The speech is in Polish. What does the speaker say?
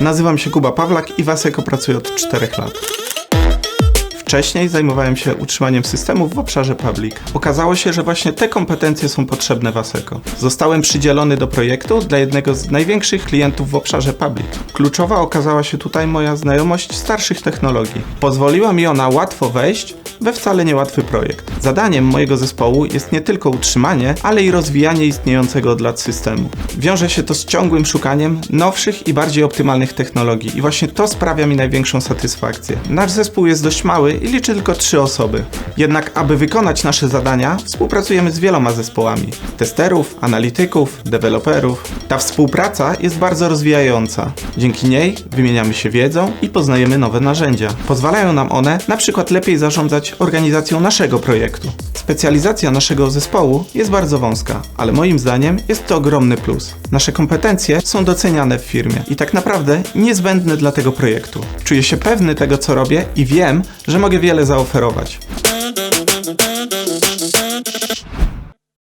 Nazywam się Kuba Pawlak i w Aseko pracuję od 4 lat. Wcześniej zajmowałem się utrzymaniem systemów w obszarze public. Okazało się, że właśnie te kompetencje są potrzebne w ASECO. Zostałem przydzielony do projektu dla jednego z największych klientów w obszarze public. Kluczowa okazała się tutaj moja znajomość starszych technologii. Pozwoliła mi ona łatwo wejść we wcale niełatwy projekt. Zadaniem mojego zespołu jest nie tylko utrzymanie, ale i rozwijanie istniejącego od lat systemu. Wiąże się to z ciągłym szukaniem nowszych i bardziej optymalnych technologii i właśnie to sprawia mi największą satysfakcję. Nasz zespół jest dość mały i liczy tylko trzy osoby. Jednak aby wykonać nasze zadania, współpracujemy z wieloma zespołami. Testerów, analityków, deweloperów. Ta współpraca jest bardzo rozwijająca. Dzięki niej wymieniamy się wiedzą i poznajemy nowe narzędzia. Pozwalają nam one na przykład lepiej zarządzać organizacją naszego projektu. Specjalizacja naszego zespołu jest bardzo wąska, ale moim zdaniem jest to ogromny plus. Nasze kompetencje są doceniane w firmie i tak naprawdę niezbędne dla tego projektu. Czuję się pewny tego, co robię i wiem, że mogę wiele zaoferować.